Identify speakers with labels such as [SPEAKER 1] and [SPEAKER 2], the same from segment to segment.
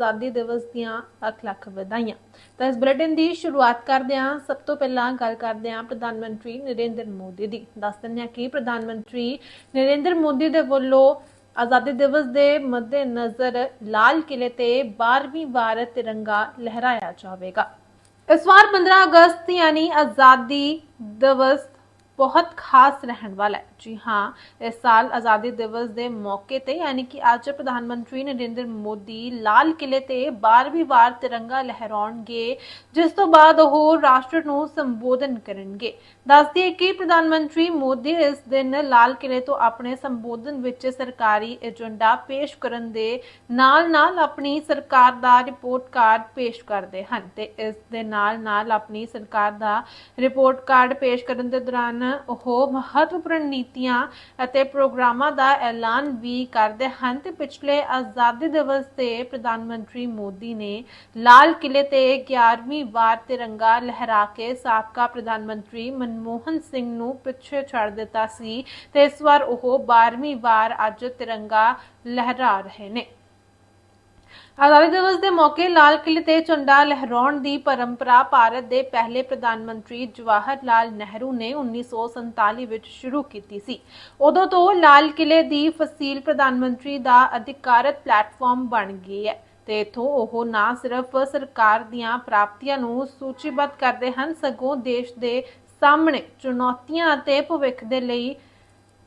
[SPEAKER 1] ਆਜ਼ਾਦੀ ਦਿਵਸ ਦੀਆਂ ਲੱਖ ਲੱਖ ਵਧਾਈਆਂ। ਤਾਂ ਇਸ ਬੁਲੇਟਿਨ ਦੀ ਸ਼ੁਰੂਆਤ ਕਰਦੇ ਹਾਂ। ਸਭ ਤੋਂ ਪਹਿਲਾਂ ਗੱਲ ਕਰਦੇ ਹਾਂ ਪ੍ਰਧਾਨ ਮੰਤਰੀ ਨਰਿੰਦਰ ਮੋਦੀ ਦੀ। ਦੱਸ ਦਿੰਦੇ ਹਾਂ ਕਿ ਪ੍ਰਧਾਨ ਮੰਤਰੀ ਨਰਿੰਦਰ ਮੋਦੀ ਦੇ ਵੱਲੋਂ ਆਜ਼ਾਦੀ ਦਿਵਸ ਦੇ ਮੱਦੇ ਨਜ਼ਰ ਲਾਲ ਕਿਲੇ ਤੇ 12ਵੀਂ ਵਾਰ ਤਿਰੰਗਾ ਲਹਿਰਾਇਆ ਜਾਵੇਗਾ। ਇਸ ਵਾਰ 15 ਅਗਸਤ, ਯਾਨੀ ਆਜ਼ਾਦੀ ਦਿਵਸ ਬਹੁਤ ਖਾਸ ਰਹਿਣ ਵਾਲਾ ਹੈ। ਜੀ ਹਾਂ, ਇਸ ਸਾਲ ਆਜ਼ਾਦੀ ਦਿਵਸ ਦੇ ਮੌਕੇ ਤੇ ਯਾਨੀ ਕਿ ਅੱਜ ਪ੍ਰਧਾਨ ਮੰਤਰੀ ਨਰਿੰਦਰ ਮੋਦੀ ਲਾਲ ਕਿਲੇ ਤੇ 12ਵੀਂ ਵਾਰ ਤਿਰੰਗਾ ਲਹਿਰਾਉਣਗੇ, ਜਿਸ ਤੋਂ ਬਾਅਦ ਉਹ ਰਾਸ਼ਟਰ ਨੂੰ ਸੰਬੋਧਨ ਕਰਨਗੇ। ਦੱਸਦੀ ਹੈ ਕਿ ਪ੍ਰਧਾਨ ਮੰਤਰੀ ਮੋਦੀ ਇਸ ਦਿਨ ਲਾਲ ਕਿਲੇ ਤੋਂ ਆਪਣੇ ਸੰਬੋਧਨ ਵਿੱਚ ਸਰਕਾਰੀ ਏਜੰਡਾ ਪੇਸ਼ ਕਰਨ ਦੇ ਨਾਲ-ਨਾਲ ਆਪਣੀ ਸਰਕਾਰ ਦਾ ਰਿਪੋਰਟ ਕਾਰਡ ਪੇਸ਼ ਕਰਦੇ ਹਨ ਤੇ ਇਸ ਦੇ ਨਾਲ-ਨਾਲ ਆਪਣੀ ਸਰਕਾਰ ਦਾ ਰਿਪੋਰਟ ਕਾਰਡ ਪੇਸ਼ ਕਰਨ ਦੇ ਦੌਰਾਨ ਉਹ ਮਹੱਤਵਪੂਰਨ ਨੀਤੀਆਂ ਅਤੇ ਪ੍ਰੋਗਰਾਮਾਂ ਦਾ ਐਲਾਨ ਵੀ ਕਰਦੇ ਹਨ ਤੇ ਪਿਛਲੇ ਆਜ਼ਾਦੀ ਦਿਵਸ ਤੇ ਪ੍ਰਧਾਨ ਮੰਤਰੀ ਮੋਦੀ ਨੇ ਲਾਲ ਕਿਲੇ ਤੇ 11ਵੀਂ ਵਾਰ ਤਿਰੰਗਾ ਲਹਿਰਾ ਕੇ ਸਾਬਕਾ ਪ੍ਰਧਾਨ ਮੰਤਰੀ ਮਨਮੋਹਨ ਸਿੰਘ ਨੂੰ ਪਿੱਛੇ ਛੱਡ ਦਿੱਤਾ ਸੀ ਤੇ ਇਸ ਵਾਰ ਉਹ 12ਵੀਂ ਵਾਰ ਅੱਜ ਤਿਰੰਗਾ ਲਹਿਰਾ ਰਹੇ ਨੇ। ਆਜ਼ਾਦੀ ਦਿਵਸ ਦੇ ਮੌਕੇ ਲਾਲ ਕਿਲੇ ਤੇ ਝੰਡਾ ਲਹਿਰਾਉਣ ਦੀ ਪਰੰਪਰਾ ਭਾਰਤ ਦੇ ਪਹਿਲੇ ਪ੍ਰਧਾਨ ਮੰਤਰੀ ਜਵਾਹਰ ਲਾਲ ਨਹਿਰੂ ਨੇ 1947 ਵਿੱਚ ਸ਼ੁਰੂ ਕੀਤੀ ਸੀ। ਉਦੋਂ ਤੋਂ ਲਾਲ ਕਿਲੇ ਦੀ ਫਸੀਲ ਪ੍ਰਧਾਨ ਮੰਤਰੀ ਦਾ ਅਧਿਕਾਰਤ ਪਲੇਟਫਾਰਮ ਬਣ ਗਈ ਹੈ ਤੇ ਇਥੋਂ ਉਹ ਨਾ ਸਿਰਫ ਸਰਕਾਰ ਦੀਆਂ ਪ੍ਰਾਪਤੀਆਂ ਨੂੰ ਸੂਚੀਬੱਧ ਕਰਦੇ ਹਨ, ਸਗੋਂ ਦੇਸ਼ ਦੇ ਸਾਹਮਣੇ ਚੁਣੌਤੀਆਂ ਅਤੇ ਭਵਿੱਖ ਦੇ ਲਈ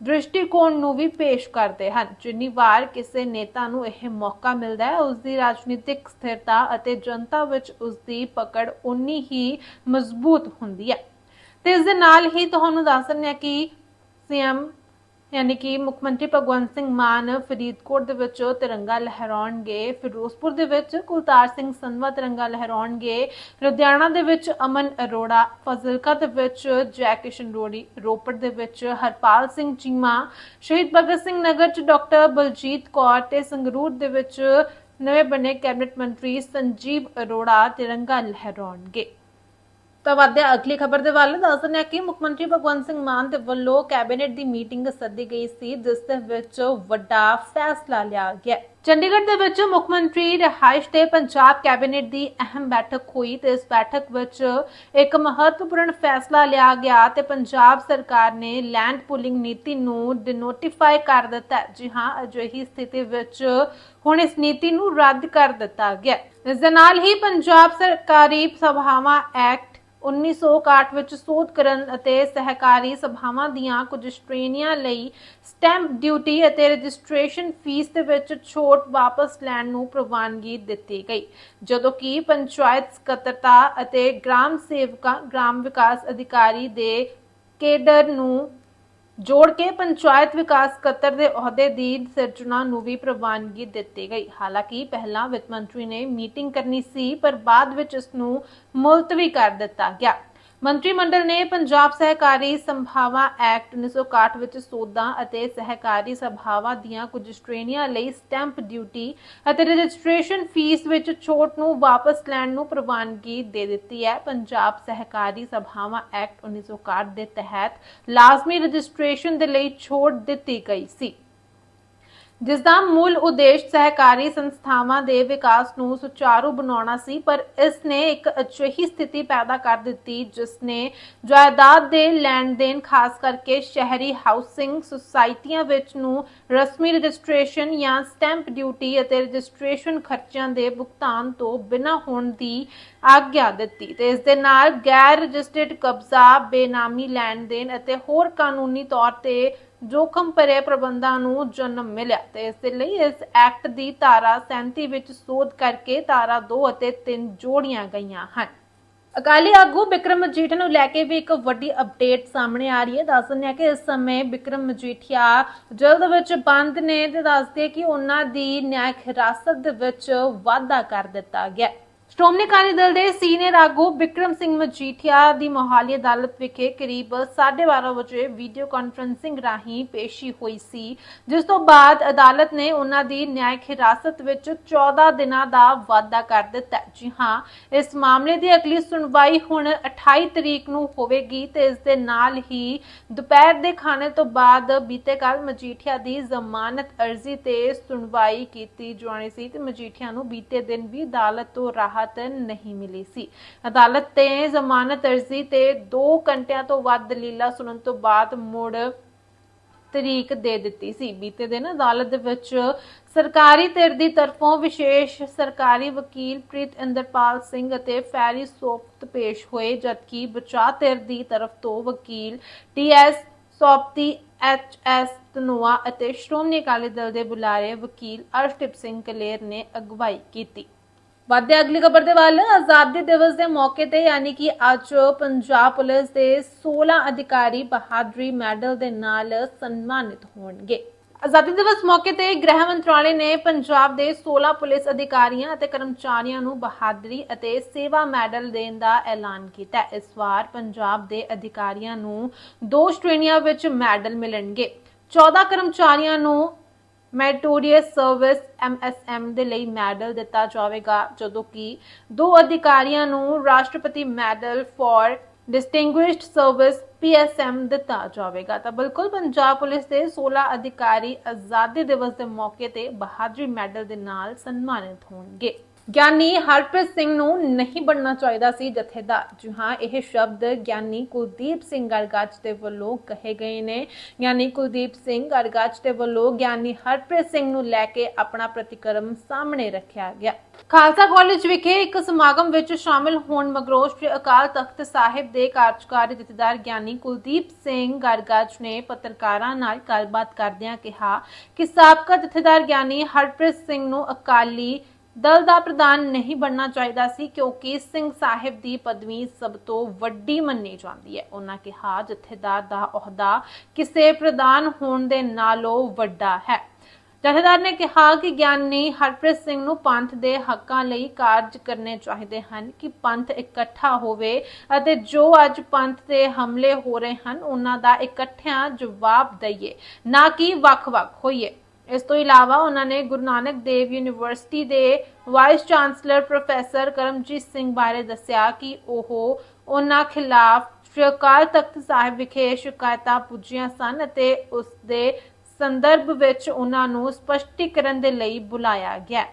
[SPEAKER 1] ਦ੍ਰਿਸ਼ਟੀਕੋਣ ਨੂੰ ਵੀ ਪੇਸ਼ ਕਰਦੇ ਹਨ। ਜਿੰਨੀ ਵਾਰ ਕਿਸੇ ਨੇਤਾ ਨੂੰ ਇਹ ਮੌਕਾ ਮਿਲਦਾ ਹੈ ਉਸ ਦੀ ਰਾਜਨੀਤਿਕ ਸਥਿਰਤਾ ਅਤੇ ਜਨਤਾ ਵਿੱਚ ਉਸ ਦੀ ਪਕੜ ਉਨੀ ਹੀ ਮਜ਼ਬੂਤ ਹੁੰਦੀ ਹੈ। ਤੇ ਇਸ ਦੇ ਨਾਲ ਹੀ ਤੁਹਾਨੂੰ ਦੱਸ ਦਿੰਦੇ ਆ ਕਿ ਸੀਐਮ ਯਾਨੀ ਕਿ ਮੁੱਖ ਮੰਤਰੀ ਭਗਵੰਤ ਸਿੰਘ ਮਾਨ ਫਰੀਦਕੋਟ ਦੇ ਵਿੱਚ ਤਿਰੰਗਾ ਲਹਿਰਾਉਣਗੇ ਫਿਰੋਜ਼ਪੁਰ ਦੇ ਵਿੱਚ ਕੁਲਤਾਰ ਸਿੰਘ ਸੰਧਵਾ ਤਿਰੰਗਾ ਲਹਿਰਾਉਣਗੇ, ਲੁਧਿਆਣਾ ਦੇ ਵਿੱਚ ਅਮਨ ਅਰੋੜਾ, ਫਜ਼ਿਲਕਾ ਦੇ ਵਿੱਚ ਜੈ ਕਿਸ਼ਨ ਰੋੜੀ, ਰੋਪੜ ਦੇ ਵਿੱਚ ਹਰਪਾਲ ਸਿੰਘ ਚੀਮਾ, ਸ਼ਹੀਦ ਭਗਤ ਸਿੰਘ ਨਗਰ ਚ ਡਾਕਟਰ ਬਲਜੀਤ ਕੌਰ ਤੇ ਸੰਗਰੂਰ ਦੇ ਵਿੱਚ ਨਵੇਂ ਬਣੇ ਕੈਬਨਿਟ ਮੰਤਰੀ ਸੰਜੀਵ ਅਰੋੜਾ ਤਿਰੰਗਾ ਲਹਿਰਾਉਣਗੇ। ਤਾਂ ਵਧਿਆ ਅਗਲੀ ਖਬਰ ਦੇ ਵੱਲ ਦੱਸ ਦਿੰਦੇ ਹਾਂ ਕਿ ਮੁੱਖ ਮੰਤਰੀ ਭਗਵੰਤ ਸਿੰਘ ਮਾਨ ਦੇ ਵੱਲੋਂ ਕੈਬਨਿਟ ਦੀ ਮੀਟਿੰਗ ਸੱਦੀ ਗਈ ਸੀ, ਜਿਸ ਦੇ ਵਿੱਚ ਵੱਡਾ ਫੈਸਲਾ ਲਿਆ ਗਿਆ ਚੰਡੀਗੜ੍ਹ ਦੇ ਵਿੱਚ ਮੁੱਖ ਮੰਤਰੀ ਰਿਹਾਇਸ਼ ਤੇ ਪੰਜਾਬ ਕੈਬਨਿਟ ਦੀ ਅਹਿਮ ਬੈਠਕ ਹੋਈ ਤੇ ਇਸ ਬੈਠਕ ਵਿੱਚ ਇੱਕ ਮਹੱਤਵਪੂਰਨ ਫੈਸਲਾ ਲਿਆ ਗਿਆ ਤੇ ਪੰਜਾਬ ਸਰਕਾਰ ਨੇ ਲੈਂਡ ਪੂਲਿੰਗ ਨੀਤੀ ਨੂੰ ਡਿਨੋਟੀਫਾਈ ਕਰ ਦਿੱਤਾ ਜੀ ਹਾਂ, ਅਜਿਹੀ ਸਥਿਤੀ ਵਿੱਚ ਹੁਣ ਇਸ ਨੀਤੀ ਨੂੰ ਰੱਦ ਕਰ ਦਿੱਤਾ ਗਿਆ ਇਸ ਦੇ ਨਾਲ ਹੀ ਪੰਜਾਬ ਸਰਕਾਰੀ ਸਭਾਵਾਂ ਐਕਟ 1961 ਵਿੱਚ ਸੋਧ ਕਰਨ ਅਤੇ ਸਹਿਕਾਰੀ ਸਭਾਵਾਂ ਦੀਆਂ ਕੁਝ ਸ਼੍ਰੇਣੀਆਂ ਲਈ ਸਟੈਂਪ ਡਿਊਟੀ ਅਤੇ ਰਜਿਸਟ੍ਰੇਸ਼ਨ ਫੀਸ ਦੇ ਵਿੱਚ ਛੋਟ ਵਾਪਸ ਲੈਣ ਨੂੰ ਪ੍ਰਵਾਨਗੀ ਦਿੱਤੀ ਗਈ, ਜਦੋਂ ਕਿ ਪੰਚਾਇਤ ਸਕੱਤਰਤਾ ਅਤੇ ਗ੍ਰਾਮ ਸੇਵਕਾਂ, ਗ੍ਰਾਮ ਵਿਕਾਸ ਅਧਿਕਾਰੀ ਦੇ ਕੇਡਰ ਨੂੰ ਜੋੜ ਕੇ ਪੰਚਾਇਤ ਵਿਕਾਸ ਕਤਰ ਦੇ ਅਹੁਦੇ ਦੀ ਸਿਰਜਣਾ ਨੂੰ ਵੀ ਪ੍ਰਵਾਨਗੀ ਦਿੱਤੀ ਗਈ। ਹਾਲਾਂਕਿ ਪਹਿਲਾਂ ਵਿੱਤ ਮੰਤਰੀ ਨੇ ਮੀਟਿੰਗ ਕਰਨੀ ਸੀ, ਪਰ ਬਾਅਦ ਵਿੱਚ ਇਸ ਨੂੰ ਮੁਲਤਵੀ ਕਰ ਦਿੱਤਾ ਗਿਆ। ਮੰਤਰੀ ਮੰਡਲ ਨੇ ਪੰਜਾਬ ਸਹਿਕਾਰੀ ਸੰਭਾਵਾਂ ਐਕਟ 1961 ਵਿੱਚ ਸੋਧਾਂ ਅਤੇ ਸਹਿਕਾਰੀ ਸਭਾਵਾਂ ਦੀਆਂ ਕੁਝ ਸ਼੍ਰੇਣੀਆਂ ਲਈ ਸਟੈਂਪ ਡਿਊਟੀ ਅਤੇ ਰਜਿਸਟ੍ਰੇਸ਼ਨ ਫੀਸ ਵਿੱਚ ਛੋਟ ਨੂੰ ਵਾਪਸ ਲੈਣ ਨੂੰ ਪ੍ਰਵਾਨਗੀ ਦੇ ਦਿੱਤੀ ਹੈ। ਪੰਜਾਬ ਸਹਿਕਾਰੀ ਸਭਾਵਾਂ ਐਕਟ 1961 ਦੇ ਤਹਿਤ ਲਾਜ਼ਮੀ ਰਜਿਸਟ੍ਰੇਸ਼ਨ ਦੇ ਲਈ ਛੋਟ ਦਿੱਤੀ ਗਈ ਸੀ। ਜਿਸ ਦਾ ਮੂਲ ਉਦੇਸ਼ ਸਹਿਕਾਰੀ ਸੰਸਥਾਵਾਂ ਦੇ ਵਿਕਾਸ ਨੂੰ ਸੁਚਾਰੂ ਬਣਾਉਣਾ ਸੀ, ਪਰ ਇਸ ਨੇ ਇੱਕ ਅਜਿਹੀ ਸਥਿਤੀ ਪੈਦਾ ਕਰ ਦਿੱਤੀ, ਜਿਸ ਨੇ ਜਾਇਦਾਦ ਦੇ ਲੈਣ ਦੇਣ, ਖਾਸ ਕਰਕੇ ਸ਼ਹਿਰੀ ਹਾਊਸਿੰਗ ਸੁਸਾਇਟੀਆਂ ਵਿੱਚ ਨੂੰ ਰਸਮੀ ਰਜਿਸਟ੍ਰੇਸ਼ਨ ਜਾਂ ਸਟੈਂਪ ਡਿਊਟੀ ਅਤੇ ਰਜਿਸਟ੍ਰੇਸ਼ਨ ਖਰਚਿਆਂ ਦੇ ਭੁਗਤਾਨ ਤੋਂ ਬਿਨਾਂ ਹੋਣ ਦੀ ਆਗਿਆ ਦਿੱਤੀ ਤੇ ਇਸ ਦੇ ਨਾਲ ਗੈਰ ਰਜਿਸਟਰਡ ਕਬਜ਼ਾ, ਬੇਨਾਮੀ ਲੈਣ ਦੇਣ ਅਤੇ ਹੋਰ ਕਾਨੂੰਨੀ ਤੌਰ ਤੇ ਜੋਖਮ ਭਰੇ ਪ੍ਰਬੰਧਾਂ ਨੂੰ ਜਨਮ ਮਿਲਿਆ ਤੇ ਇਸ ਦੇ ਲਈ ਇਸ ਐਕਟ ਦੀ ਧਾਰਾ 37 ਵਿੱਚ ਸੋਧ ਕਰਕੇ ਧਾਰਾ 2 ਅਤੇ 3 ਜੋੜੀਆਂ ਗਈਆਂ ਹਨ। ਅਕਾਲੀ ਆਗੂ ਬਿਕਰਮ ਮਜੀਠੀਆ ਨੂੰ ਲੈ ਕੇ ਵੀ ਇੱਕ ਵੱਡੀ ਅਪਡੇਟ ਸਾਹਮਣੇ ਆ ਰਹੀ ਹੈ। ਦੱਸ ਦਿੰਦੇ ਆ ਕਿ ਇਸ ਸਮੇਂ ਬਿਕਰਮ ਮਜੀਠੀਆ ਜਲਦ ਵਿੱਚ ਬੰਦ ਨੇ ਤੇ ਦੱਸਦੇ ਕਿ ਉਹਨਾਂ ਦੀ ਨਿਆਇਕ ਹਿਰਾਸਤ ਦੇ ਵਿੱਚ ਵਾਧਾ ਕਰ ਦਿੱਤਾ ਗਿਆ ਸ਼੍ਰੋਮਣੀ ਅਕਾਲੀ ਦਲ ਦੇ ਸੀਨੀਅਰ ਆਗੂ ਵਿਕਰਮ ਸਿੰਘ ਮਜੀਠੀਆ ਦੀ ਮੋਹਾਲੀ ਅਦਾਲਤ ਵਿਖੇ ਕਰੀਬ 12:30 ਵਜੇ ਵੀਡੀਓ ਕਾਨਫਰੰਸਿੰਗ ਰਾਹੀਂ ਪੇਸ਼ੀ ਹੋਈ ਸੀ, ਜਿਸ ਤੋਂ ਬਾਅਦ ਅਦਾਲਤ ਨੇ ਉਹਨਾਂ ਦੀ ਨਿਆਇਕ ਹਿਰਾਸਤ ਵਿੱਚ 14 ਦਿਨਾਂ ਦਾ ਵਾਅਦਾ ਕਰ ਦਿੱਤਾ। ਜੀ ਹਾਂ, ਇਸ ਮਾਮਲੇ ਦੀ ਅਗਲੀ ਸੁਣਵਾਈ ਹੁਣ 28 ਤਰੀਕ ਨੂੰ ਹੋਵੇਗੀ ਤੇ ਇਸ ਦੇ ਨਾਲ ਹੀ ਦੁਪਹਿਰ ਦੇ ਖਾਣੇ ਤੋਂ ਬਾਅਦ ਬੀਤੇ ਕੱਲ ਮਜੀਠੀਆ ਦੀ ਜ਼ਮਾਨਤ ਅਰਜ਼ੀ ਤੇ ਸੁਣਵਾਈ ਕੀਤੀ ਜਾਣੀ ਸੀ ਤੇ ਮਜੀਠੀਆ ਨੂੰ ਬੀਤੇ ਦਿਨ ਵੀ ਅਦਾਲਤ ਤੋਂ ਰਾਹਤ ਨਹੀਂ ਮਿਲੀ ਸੀ। ਅਦਾਲਤ ਤੇ ਜ਼ਮਾਨਤ ਅਰਜ਼ੀ ਤੇ 2 ਘੰਟਿਆਂ ਤੋਂ ਵੱਧ ਦਲੀਲਾਂ ਸੁਣਨ ਤੋਂ ਬਾਅਦ ਮੁੜ ਤਰੀਕ ਦੇ ਦਿੱਤੀ ਸੀ। ਬੀਤੇ ਦਿਨ ਅਦਾਲਤ ਦੇ ਵਿੱਚ ਸਰਕਾਰੀ ਧਿਰ ਦੀ ਤਰਫੋਂ ਵਿਸ਼ੇਸ਼ ਸਰਕਾਰੀ ਵਕੀਲ ਪ੍ਰੀਤ ਇੰਦਰਪਾਲ ਸਿੰਘ ਅਤੇ ਫੈਰੀ ਸੋਫਤ ਪੇਸ਼ ਹੋਏ, ਜਦਕਿ ਬਚਾਅ ਧਿਰ ਦੀ ਤਰਫ ਤੋਂ ਵਕੀਲ ਟੀਐਸ ਸੋਪਤੀ ਐਚਐਸ ਤਨੋਆ ਅਤੇ ਸ਼੍ਰੋਮਣੀ ਅਕਾਲੀ ਦਲ ਦੇ ਬੁਲਾਰੇ ਵਕੀਲ ਅਰਸ਼ਦੀਪ ਸਿੰਘ ਕਲੇਰ ਨੇ ਅਗਵਾਈ ਕੀਤੀ। ਵਾਧੇ ਅਗਲੀ ਖਬਰ ਦੇ ਵੱਲ, ਆਜ਼ਾਦੀ ਦਿਵਸ ਦੇ ਮੌਕੇ ਤੇ ਯਾਨੀ ਕਿ ਅੱਜ ਪੰਜਾਬ ਪੁਲਿਸ ਦੇ 16 ਅਧਿਕਾਰੀ ਬਹਾਦਰੀ ਮੈਡਲ ਦੇ ਨਾਲ ਸਨਮਾਨਿਤ ਹੋਣਗੇ। ਆਜ਼ਾਦੀ ਦਿਵਸ ਮੌਕੇ ਤੇ ਗ੍ਰਹਿ ਮੰਤਰਾਲੇ ਨੇ ਪੰਜਾਬ ਦੇ 16 ਪੁਲਿਸ ਅਧਿਕਾਰੀਆਂ ਅਤੇ ਕਰਮਚਾਰੀਆਂ ਨੂੰ ਬਹਾਦਰੀ ਅਤੇ ਸੇਵਾ ਮੈਡਲ ਦੇਣ ਦਾ ਐਲਾਨ ਕੀਤਾ ਇਸ ਵਾਰ ਪੰਜਾਬ ਦੇ ਅਧਿਕਾਰੀਆਂ ਨੂੰ ਦੋ ਸ਼੍ਰੇਣੀਆਂ ਵਿੱਚ ਮੈਡਲ ਮਿਲਣਗੇ। 14 ਕਰਮਚਾਰੀਆਂ ਨੂੰ ਮੈਰੀਟੋਰੀਅਸ ਸਰਵਿਸ ਐਮਐਸਐਮ ਦੇ ਲਈ ਮੈਡਲ ਦਿੱਤਾ ਜਾਵੇਗਾ, ਜਦੋਂ ਕਿ ਦੋ ਅਧਿਕਾਰੀਆਂ ਨੂੰ ਰਾਸ਼ਟਰਪਤੀ medal for distinguished service PSM ਦਿੱਤਾ ਜਾਵੇਗਾ। ਤਾਂ ਬਿਲਕੁਲ ਪੰਜਾਬ ਪੁਲਿਸ ਦੇ 16 ਅਧਿਕਾਰੀ ਆਜ਼ਾਦੀ ਦਿਵਸ ਦੇ ਮੌਕੇ ਤੇ ਬਹਾਦਰੀ ਮੈਡਲ ਦੇ ਨਾਲ ਸਨਮਾਨਿਤ ਹੋਣਗੇ। ਗਿਆਨੀ ਹਰਪ੍ਰੀਤ ਸਿੰਘ ਨੂੰ ਨਹੀਂ ਬਣਨਾ ਚਾਹੀਦਾ ਸੀ ਜਥੇਦਾਰ। ਜੀ ਹਾਂ, ਇਹ ਸ਼ਬਦ ਗਿਆਨੀ ਕੁਲਦੀਪ ਸਿੰਘ ਗਰਗਾਜ ਦੇ ਵੱਲੋਂ ਕਹੇ ਗਏ ਨੇ। ਗਿਆਨੀ ਕੁਲਦੀਪ ਸਿੰਘ ਗਰਗਾਜ ਦੇ ਵੱਲੋਂ ਗਿਆਨੀ ਹਰਪ੍ਰੀਤ ਸਿੰਘ ਨੂੰ ਲੈ ਕੇ ਆਪਣਾ ਪ੍ਰਤੀਕਰਮ ਸਾਹਮਣੇ ਰੱਖਿਆ ਗਿਆ। ਖਾਲਸਾ ਕਾਲਜ ਵਿਖੇ ਇੱਕ ਸਮਾਗਮ ਵਿੱਚ ਸ਼ਾਮਿਲ ਹੋਣ ਮਗਰੋਂ ਸ੍ਰੀ ਅਕਾਲ ਤਖਤ ਸਾਹਿਬ ਦੇ ਕਾਰਜਕਾਰੀ ਜਥੇਦਾਰ ਗਿਆਨੀ ਕੁਲਦੀਪ ਸਿੰਘ ਗਰਗਾਜ ਨੇ ਪੱਤਰਕਾਰਾਂ ਨਾਲ ਗੱਲਬਾਤ ਕਰਦਿਆਂ ਕਿਹਾ ਕਿ ਸਾਬਕਾ ਜਥੇਦਾਰ ਗਿਆਨੀ ਹਰਪ੍ਰੀਤ ਸਿੰਘ ਨੂੰ ਅਕਾਲੀ ਦਲ ਦਾ ਪ੍ਰਧਾਨ ਨਹੀਂ ਬਣਨਾ ਚਾਹੀਦਾ ਸੀ ਕਿਉਂਕਿ ਸਿੰਘ ਸਾਹਿਬ ਦੀ ਪਦਵੀ ਸਭ ਤੋਂ ਵੱਡੀ ਮੰਨੀ ਜਾਂਦੀ ਹੈ। ਉਹਨਾਂ ਕਿਹਾ, ਜਥੇਦਾਰ ਦਾ ਅਹੁਦਾ ਕਿਸੇ ਪ੍ਰਧਾਨ ਹੋਣ ਦੇ ਨਾਲੋਂ ਵੱਡਾ ਹੈ। ਜਥੇਦਾਰ ਨੇ ਕਿਹਾ ਕਿ ਗਿਆਨੀ ਹਰਪ੍ਰੀਤ ਸਿੰਘ ਨੂੰ ਪੰਥ ਦੇ ਹੱਕਾਂ ਲਈ ਕਾਰਜ ਕਰਨੇ ਚਾਹੀਦੇ ਹਨ ਕਿ ਪੰਥ ਇਕੱਠਾ ਹੋਵੇ ਅਤੇ ਜੋ ਅੱਜ ਪੰਥ ਤੇ ਹਮਲੇ ਹੋ ਰਹੇ ਹਨ, ਉਹਨਾਂ ਦਾ ਇਕੱਠਿਆਂ ਜਵਾਬ ਦਈਏ, ਨਾ ਕਿ ਵੱਖ-ਵੱਖ ਹੋਈਏ। ਇਸ ਤੋਂ ਇਲਾਵਾ ਉਹਨਾਂ ਨੇ ਗੁਰੂ ਨਾਨਕ ਦੇਵ ਯੂਨੀਵਰਸਿਟੀ ਦੇ vice chancellor professor Karamjit Singh ਬਾਰੇ ਦੱਸਿਆ ਕਿ ਉਹ ਉਹਨਾਂ ਖਿਲਾਫ ਸ਼੍ਰੀ ਅਕਾਲ ਤਖਤ ਸਾਹਿਬ ਵਿਖੇ ਸ਼ਿਕਾਇਤਾਂ ਪੁੱਜੀਆਂ ਸਨ ਅਤੇ ਉਸ ਦੇ ਸੰਦਰਭ ਵਿੱਚ ਉਹਨਾਂ ਨੂੰ ਸਪਸ਼ਟੀਕਰਨ ਦੇ ਲਈ ਬੁਲਾਇਆ ਗਿਆ।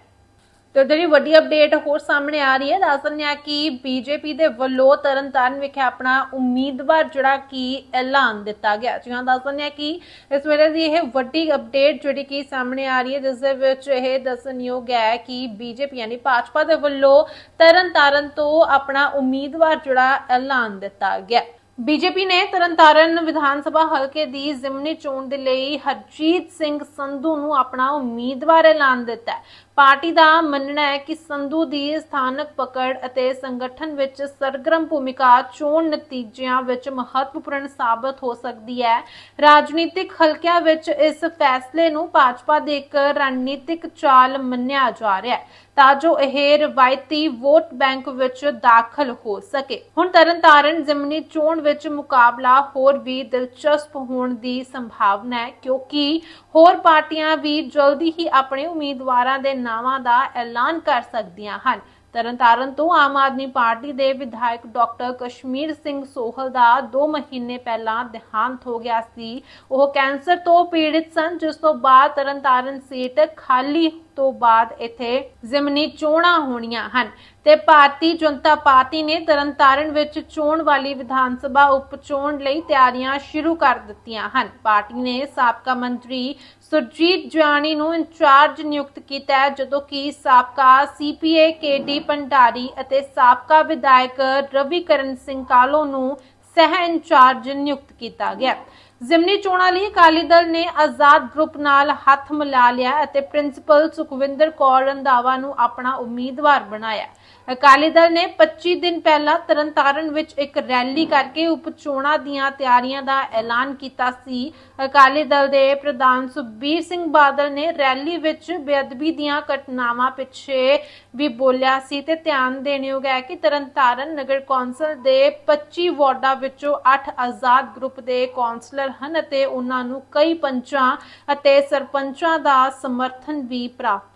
[SPEAKER 1] ਤੇ ਜਿਹੜੀ ਵੱਡੀ ਅਪਡੇਟ ਹੋਰ ਸਾਹਮਣੇ ਆ ਰਹੀ ਹੈ। ਦੱਸ ਦਿੰਦੇ ਆ ਕਿ ਬੀਜੇਪੀ ਦੇ ਵੱਲੋਂ ਤਰਨਤਾਰਨ ਵਿਖੇ ਆਪਣਾ ਉਮੀਦਵਾਰ ਜਿਹੜਾ ਕਿ ਐਲਾਨ ਦਿੱਤਾ ਗਿਆ। ਜੀ ਹਾਂ, ਦੱਸ ਦਿੰਦੇ ਆ ਕਿ ਇਸ ਵੇਲੇ ਦੀ ਇਹ ਵੱਡੀ ਅਪਡੇਟ ਜਿਹੜੀ ਕਿ ਸਾਹਮਣੇ ਆ ਰਹੀ ਹੈ, ਜਿਸ ਦੇ ਵਿੱਚ ਇਹ ਦੱਸਣਯੋਗ ਹੈ ਕਿ ਬੀਜੇਪੀ ਯਾਨੀ ਭਾਜਪਾ ਦੇ ਵੱਲੋਂ ਤਰਨਤਾਰਨ ਤੋਂ ਆਪਣਾ ਉਮੀਦਵਾਰ ਜਿਹੜਾ ਐਲਾਨ ਦਿੱਤਾ ਗਿਆ। ਬੀਜੇਪੀ ਨੇ ਤਰਨਤਾਰਨ ਵਿਧਾਨ ਸਭਾ ਹਲਕੇ ਦੀ ਜ਼ਿਮਨੀ ਚੋਣ ਦੇ ਲਈ ਹਰਜੀਤ ਸਿੰਘ ਸੰਧੂ ਨੂੰ ਆਪਣਾ ਉਮੀਦਵਾਰ ਐਲਾਨ ਦਿੱਤਾ ਹੈ। ਪਾਰਟੀ ਦਾ ਮੰਨਣਾ ਹੈ ਕਿ ਸੰਧੂ ਦੀ ਸਥਾਨਕ ਪਕੜ ਅਤੇ ਸੰਗਠਨ ਵਿੱਚ ਸਰਗਰਮ ਭੂਮਿਕਾ ਚੋਣ ਨਤੀਜਿਆਂ ਵਿੱਚ ਮਹੱਤਵਪੂਰਨ ਸਾਬਤ ਹੋ ਸਕਦੀ ਹੈ। ਰਾਜਨੀਤਿਕ ਹਲਕਿਆਂ ਵਿੱਚ ਇਸ ਫੈਸਲੇ ਨੂੰ ਭਾਜਪਾ ਦੇ ਇੱਕ ਰਣਨੀਤਿਕ ਚਾਲ ਮੰਨਿਆ ਜਾ ਰਿਹਾ ਹੈ। ਤਾਂ ਜੋ ਇਹ ਰਵਾਇਤੀ ਵੋਟ ਬੈਂਕ ਵਿੱਚ ਦਾਖਲ ਹੋ ਸਕੇ। ਹੁਣ ਤਰਨਤਾਰਨ ਜ਼ਿਮਨੀ ਚੋਣ ਵਿੱਚ ਮੁਕਾਬਲਾ ਹੋਰ ਵੀ ਦਿਲਚਸਪ ਹੋਣ ਦੀ ਸੰਭਾਵਨਾ ਹੈ, ਕਿਉਂਕਿ ਹੋਰ ਪਾਰਟੀਆਂ ਵੀ ਜਲਦੀ ਹੀ ਆਪਣੇ ਉਮੀਦਵਾਰਾਂ ਦੇ ਨਾਵਾਂ ਦਾ ਐਲਾਨ ਕਰ ਸਕਦੀਆਂ ਹਨ। ਤਰਨਤਾਰਨ ਤੋਂ ਆਮ ਆਦਮੀ ਪਾਰਟੀ ਦੇ ਵਿਧਾਇਕ ਡਾਕਟਰ ਕਸ਼ਮੀਰ ਸਿੰਘ ਸੋਹਲ ਦਾ 2 ਮਹੀਨੇ ਪਹਿਲਾਂ ਦੇਹਾਂਤ ਹੋ ਗਿਆ ਸੀ। ਉਹ ਕੈਂਸਰ ਤੋਂ ਪੀੜਿਤ ਸਨ, ਜਿਸ ਤੋਂ ਬਾਅਦ ਤਰਨਤਾਰਨ ਸੀਟ ਖਾਲੀ ਤੋਂ ਬਾਅਦ ਇੱਥੇ ਜ਼ਿਮਨੀ ਚੋਣਾਂ ਹੋਣੀਆਂ ਹਨ ਤੇ ਭਾਰਤੀ ਜਨਤਾ ਪਾਰਟੀ ਨੇ ਤਰਨਤਾਰਨ ਵਿੱਚ ਚੋਣ ਵਾਲੀ ਵਿਧਾਨ ਸਭਾ ਉਪ ਲਈ ਤਿਆਰੀਆਂ ਸ਼ੁਰੂ ਕਰ ਦਿੱਤੀਆਂ ਹਨ। ਪਾਰਟੀ ਨੇ ਸਾਬਕਾ ਮੰਤਰੀ ਸੁਰਜੀਤ ਜਾਨੀ ਨੂੰ ਇੰਚਾਰਜ ਨਿਯੁਕਤ ਕੀਤਾ ਹੈ, ਜਦੋਂ ਕਿ ਸਾਬਕਾ ਸੀਪੀਏ ਕੇਡੀ ਭੰਡਾਰੀ ਅਤੇ ਸਾਬਕਾ ਵਿਧਾਇਕ ਰਵੀ ਕਰਨ ਸਿੰਘ ਕਾਲੋ ਨੂੰ ਸਹਿ ਇੰਚਾਰਜ ਨਿਯੁਕਤ ਕੀਤਾ ਗਿਆ। ਜ਼ਿਮਨੀ ਚੋਣਾਂ ਲਈ ਅਕਾਲੀ ਦਲ ਨੇ ਆਜ਼ਾਦ ਗਰੁੱਪ ਨਾਲ ਹੱਥ ਮਿਲਾ ਲਿਆ ਅਤੇ ਪ੍ਰਿੰਸੀਪਲ ਸੁਖਵਿੰਦਰ ਕੌਰ ਰੰਧਾਵਾ ਨੂੰ ਆਪਣਾ ਉਮੀਦਵਾਰ ਬਣਾਇਆ। ਅਕਾਲੀ ਦਲ ਨੇ 25 ਦਿਨ ਪਹਿਲਾਂ ਤਰਨਤਾਰਨ ਵਿੱਚ ਇੱਕ ਰੈਲੀ ਕਰਕੇ ਉਪ ਚੋਣਾਂ ਦੀਆਂ ਤਿਆਰੀਆਂ ਦਾ ਐਲਾਨ ਕੀਤਾ ਸੀ। ਅਕਾਲੀ ਦਲ ਦੇ ਪ੍ਰਧਾਨ ਸੁਖਬੀਰ ਸਿੰਘ ਬਾਦਲ ਨੇ ਰੈਲੀ ਵਿੱਚ ਬੇਅਦਬੀ ਦੀਆਂ ਘਟਨਾਵਾਂ ਪਿੱਛੇ ਵੀ ਬੋਲਿਆ ਸੀ ਤੇ ਧਿਆਨ ਦੇਣਯੋਗ ਹੈ ਕਿ ਤਰਨਤਾਰਨ ਨਗਰ ਕੌਂਸਲ ਦੇ 25 ਵਾਰਡਾਂ ਵਿੱਚੋਂ 8 ਆਜ਼ਾਦ ਗਰੁੱਪ ਦੇ ਕੌਂਸਲਰ ਹਨ ਅਤੇ ਉਹਨਾਂ ਨੂੰ ਕਈ ਪੰਚਾਂ ਅਤੇ ਸਰਪੰਚਾਂ ਦਾ ਸਮਰਥਨ ਵੀ ਪ੍ਰਾਪਤ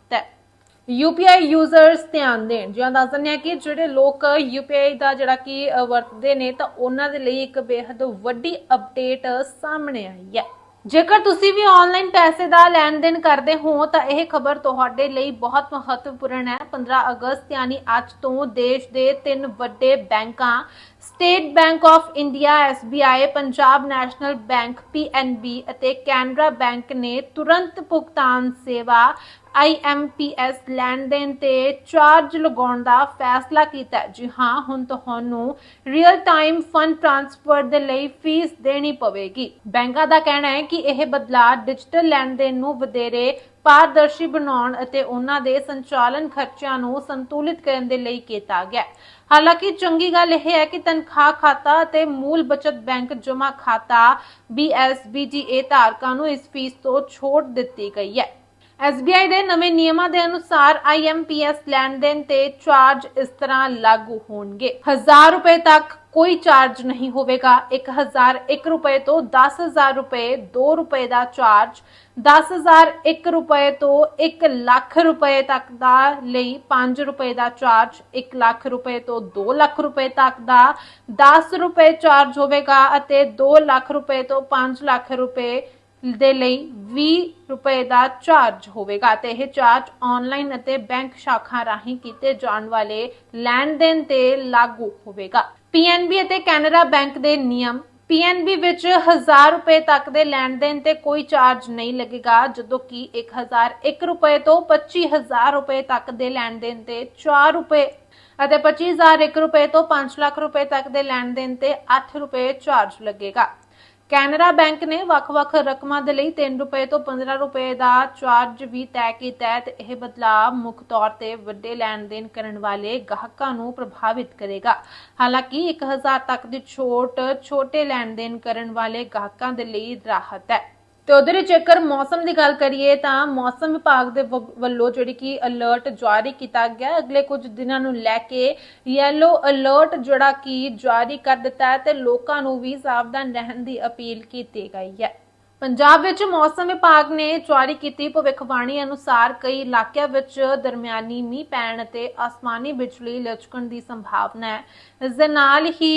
[SPEAKER 1] ਹੈ UPI ਯੂਜ਼ਰਸ ਧਿਆਨ ਦੇਣ। ਜਿਵੇਂ ਦੱਸ ਦਿੰਦੇ ਆ ਕਿ ਜਿਹੜੇ ਲੋਕ UPI ਦਾ ਜਿਹੜਾ ਕਿ ਵਰਤਦੇ ਨੇ, ਤਾਂ ਉਹਨਾਂ ਦੇ ਲਈ ਇੱਕ ਬੇहद ਵੱਡੀ ਅਪਡੇਟ ਸਾਹਮਣੇ ਆਈ ਹੈ। ਜੇਕਰ ਤੁਸੀਂ ਵੀ ਆਨਲਾਈਨ ਪੈਸੇ ਦਾ ਲੈਣ ਦੇਣ ਕਰਦੇ ਹੋ, ਤਾਂ ਇਹ ਖਬਰ ਤੁਹਾਡੇ ਲਈ ਬਹੁਤ ਮਹੱਤਵਪੂਰਨ ਹੈ। 15 ਅਗਸਤ, ਯਾਨੀ ਅੱਜ ਤੋਂ ਦੇਸ਼ ਦੇ ਤਿੰਨ ਵੱਡੇ ਬੈਂਕਾਂ State Bank of India SBI Punjab national bank PNB ਅਤੇ ਕੈਨਰਾ ਬੈਂਕ ਨੇ ਤੁਰੰਤ ਭੁਗਤਾਨ ਸੇਵਾ IMPS ਲੈਣ ਦੇਣ ਤੇ ਚਾਰਜ ਲਗਾਉਣ ਦਾ ਫੈਸਲਾ ਕੀਤਾ ਜੀ ਹਾਂ, ਹੁਣ ਤੁਹਾਨੂੰ ਰੀਅਲ ਟਾਈਮ ਫੰਡ ਟ੍ਰਾਂਸਫਰ ਦੇ ਲਈ ਫੀਸ ਦੇਣੀ ਪਵੇਗੀ। ਬੈਂਕਾਂ ਦਾ ਕਹਿਣਾ ਹੈ ਕਿ ਇਹ ਬਦਲਾਅ ਡਿਜੀਟਲ ਲੈਣ ਦੇਣ ਨੂੰ ਵਧੇਰੇ ਪਾਰਦਰਸ਼ੀ ਬਣਾਉਣ ਅਤੇ ਉਹਨਾਂ ਦੇ ਸੰਚਾਲਨ ਖਰਚਿਆਂ ਨੂੰ ਸੰਤੁਲਿਤ ਕਰਨ ਦੇ ਲਈ ਕੀਤਾ ਗਿਆ ਹੈ। ਹਾਲਾਂਕਿ, ਚੰਗੀ ਗੱਲ ਇਹ ਹੈ ਕਿ ਤਨਖਾਹ ਖਾਤਾ ਅਤੇ ਮੂਲ ਬਚਤ ਬੈਂਕ ਜਮ੍ਹਾਂ ਖਾਤਾ BSBDA ਧਾਰਕਾਂ ਨੂੰ ਇਸ ਫੀਸ ਤੋਂ ਛੋਟ ਦਿੱਤੀ ਗਈ ਹੈ। SBI ਦੇ ਨਵੇਂ ਨਿਯਮਾਂ ਦੇ ਅਨੁਸਾਰ IMPS ਲੈਣ ਦੇਣ ਤੇ ਚਾਰਜ ਇਸ ਤਰ੍ਹਾਂ ਲਾਗੂ ਹੋਣਗੇ। 1000 ਰੁਪਏ ਤੱਕ ਕੋਈ ਚਾਰਜ ਨਹੀਂ ਹੋਵੇਗਾ। 1001 ਰੁਪਏ ਤੋਂ 10000 ਰੁਪਏ 2 ਰੁਪਏ ਦਾ ਚਾਰਜ 10000 1 ਰੁਪਏ ਤੋਂ 1 ਲੱਖ ਰੁਪਏ ਤੱਕ ਦਾ ਲਈ 5 ਰੁਪਏ ਦਾ ਚਾਰਜ 1 ਲੱਖ ਰੁਪਏ ਤੋਂ 2 ਲੱਖ ਰੁਪਏ ਤੱਕ ਦਾ 10 ਰੁਪਏ ਚਾਰਜ ਹੋਵੇਗਾ ਅਤੇ 2 ਲੱਖ ਰੁਪਏ ਤੋਂ 5 ਲੱਖ ਰੁਪਏ ਦੇ ਲਈ 20 ਰੁਪਏ ਦਾ ਚਾਰਜ ਹੋਵੇਗਾ ਤੇ ਇਹ ਚਾਰਜ ਆਨਲਾਈਨ ਅਤੇ ਬੈਂਕ ਸ਼ਾਖਾ ਰਾਹੀਂ ਕੀਤੇ ਜਾਣ ਵਾਲੇ ਲੈਣ ਦੇਣ ਤੇ ਲਾਗੂ ਹੋਵੇਗਾ। PNB ਅਤੇ ਕੈਨਰਾ ਬੈਂਕ ਦੇ ਨਿਯਮ PNB ਵਿੱਚ 1000 ਰੁਪਏ ਤੱਕ ਦੇ ਲੈਣ ਦੇਣ ਤੇ ਕੋਈ ਚਾਰਜ ਨਹੀਂ ਲੱਗੇਗਾ, ਜਦੋਂ ਕਿ 1001 ਰੁਪਏ ਤੋਂ 25000 ਰੁਪਏ ਤੱਕ ਦੇ ਲੈਣ ਦੇਣ ਤੇ 4 ਰੁਪਏ ਅਤੇ 25001 ਰੁਪਏ ਤੋਂ 5 ਲੱਖ ਰੁਪਏ ਤੱਕ ਦੇ ਲੈਣ ਦੇਣ ਤੇ 8 ਰੁਪਏ ਚਾਰਜ ਲੱਗੇਗਾ। ਕੈਨਰਾ ਬੈਂਕ ਨੇ ਵੱਖ-ਵੱਖ ਰਕਮਾਂ ਦੇ ਲਈ 3 ਰੁਪਏ ਤੋਂ 15 ਰੁਪਏ ਦਾ ਚਾਰਜ ਵੀ ਤੈਅ ਕੀਤਾ ਹੈ ਤੇ ਇਹ ਬਦਲਾਅ ਮੁੱਖ ਤੌਰ ਤੇ ਵੱਡੇ ਲੈਣ ਦੇਣ ਕਰਨ ਵਾਲੇ ਗਾਹਕਾਂ ਨੂੰ ਪ੍ਰਭਾਵਿਤ ਕਰੇਗਾ। ਹਾਲਾਂਕਿ 1000 ਤੱਕ ਦੀ ਛੋਟ ਛੋਟੇ ਲੈਣ ਦੇਣ ਕਰਨ ਵਾਲੇ ਗਾਹਕਾਂ ਦੇ ਲਈ ਰਾਹਤ ਹੈ। ਤੇ ਉਧਰ ਜੇਕਰ ਮੌਸਮ ਦੀ ਗੱਲ ਕਰੀਏ ਤਾਂ ਮੌਸਮ ਵਿਭਾਗ ਦੇ ਵ- ਵੱਲੋਂ ਜਿਹੜੀ ਕਿ ਅਲਰਟ ਜਾਰੀ ਕੀਤਾ ਗਿਆ ਹੈ। ਅਗਲੇ ਕੁਝ ਦਿਨਾਂ ਨੂੰ ਲੈ ਕੇ ਯੈਲੋ ਅਲਰਟ ਜਿਹੜਾ ਕਿ ਜਾਰੀ ਕਰ ਦਿੱਤਾ ਹੈ ਤੇ ਲੋਕਾਂ ਨੂੰ ਵੀ ਸਾਵਧਾਨ ਰਹਿਣ ਦੀ ਅਪੀਲ ਕੀਤੀ ਗਈ ਹੈ ਪੰਜਾਬ ਵਿੱਚ ਮੌਸਮ ਵਿਭਾਗ ਨੇ ਜਾਰੀ ਕੀਤੀ ਭਵਿੱਖਬਾਣੀ ਅਨੁਸਾਰ ਕਈ ਇਲਾਕਿਆਂ ਵਿੱਚ ਦਰਮਿਆਨੀ ਮੀਂਹ ਪੈਣ ਅਤੇ ਆਸਮਾਨੀ ਬਿਜਲੀ ਲਚਕਣ ਦੀ ਸੰਭਾਵਨਾ ਹੈ ਇਸ ਦੇ ਨਾਲ ਹੀ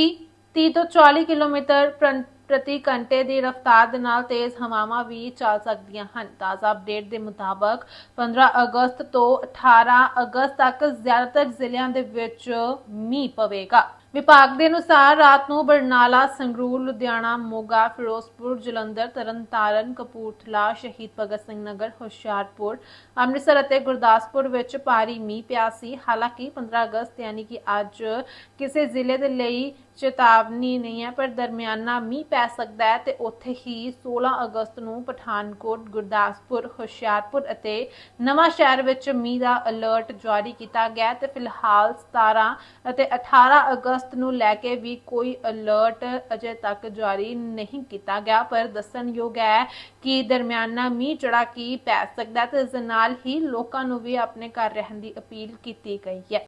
[SPEAKER 1] 30 ਤੋਂ 40 ਕਿਲੋਮੀਟਰ ਪ੍ਰੰ- ਪ੍ਰਤੀ ਘੰਟੇ ਦੀ ਰਫ਼ਤਾਰ ਦੇ ਨਾਲ ਤੇਜ਼ ਹਵਾਵਾਂ ਵੀ ਚੱਲ ਸਕਦੀਆਂ ਹਨ। ਤਾਜ਼ਾ ਅਪਡੇਟ ਦੇ ਮੁਤਾਬਕ 15 ਅਗਸਤ ਤੋਂ 18 ਅਗਸਤ ਤੱਕ ਜ਼ਿਆਦਾਤਰ ਜ਼ਿਲ੍ਹਿਆਂ ਦੇ ਵਿੱਚ ਮੀਂਹ ਪਵੇਗਾ। ਵਿਭਾਗ ਦੇ ਅਨੁਸਾਰ ਰਾਤ ਨੂੰ ਬਰਨਾਲਾ, ਸੰਗਰੂਰ, ਲੁਧਿਆਣਾ, ਮੋਗਾ, ਫਿਰੋਜ਼ਪੁਰ, ਜਲੰਧਰ, ਤਰਨਤਾਰਨ, ਕਪੂਰਥਲਾ, ਸ਼ਹੀਦ ਭਗਤ ਸਿੰਘ ਨਗਰ, ਹੁਸ਼ਿਆਰਪੁਰ, ਅੰਮ੍ਰਿਤਸਰ ਅਤੇ ਗੁਰਦਾਸਪੁਰ ਵਿੱਚ ਭਾਰੀ ਮੀਂਹ ਪਿਆ ਸੀ। ਹਾਲਾਂਕਿ 15 ਅਗਸਤ ਯਾਨੀ ਕਿ ਅੱਜ ਕਿਸੇ ਜ਼ਿਲ੍ਹੇ ਦੇ ਲਈ ਚੇਤਾਵਨੀ ਨਹੀਂ ਹੈ, ਪਰ ਦਰਮਿਆਨਾ ਮੀਂਹ ਪੈ ਸਕਦਾ ਹੈ ਤੇ ਉੱਥੇ ਹੀ 16 ਅਗਸਤ ਨੂੰ ਪਠਾਨਕੋਟ, ਗੁਰਦਾਸਪੁਰ, ਹੁਸ਼ਿਆਰਪੁਰ ਅਤੇ ਨਵਾਂ ਸ਼ਹਿਰ ਵਿੱਚ ਮੀਂਹ ਦਾ ਅਲਰਟ ਜਾਰੀ ਕੀਤਾ ਗਿਆ ਹੈ ਤੇ ਫਿਲਹਾਲ 17 ਅਤੇ 18 ਅਗਸਤ ਨੂੰ ਲੈ ਕੇ ਵੀ ਕੋਈ ਅਲਰਟ ਅਜੇ ਤੱਕ ਜਾਰੀ ਨਹੀਂ ਕੀਤਾ ਗਿਆ, ਪਰ ਦੱਸਣਯੋਗ ਹੈ ਕਿ ਦਰਮਿਆਨਾ ਮੀਂਹ ਜਿਹੜਾ ਕਿ ਪੈ ਸਕਦਾ ਹੈ ਤੇ ਇਸ ਦੇ ਨਾਲ ਹੀ ਲੋਕਾਂ ਨੂੰ ਵੀ ਆਪਣੇ ਘਰ ਰਹਿਣ ਦੀ ਅਪੀਲ ਕੀਤੀ ਗਈ ਹੈ।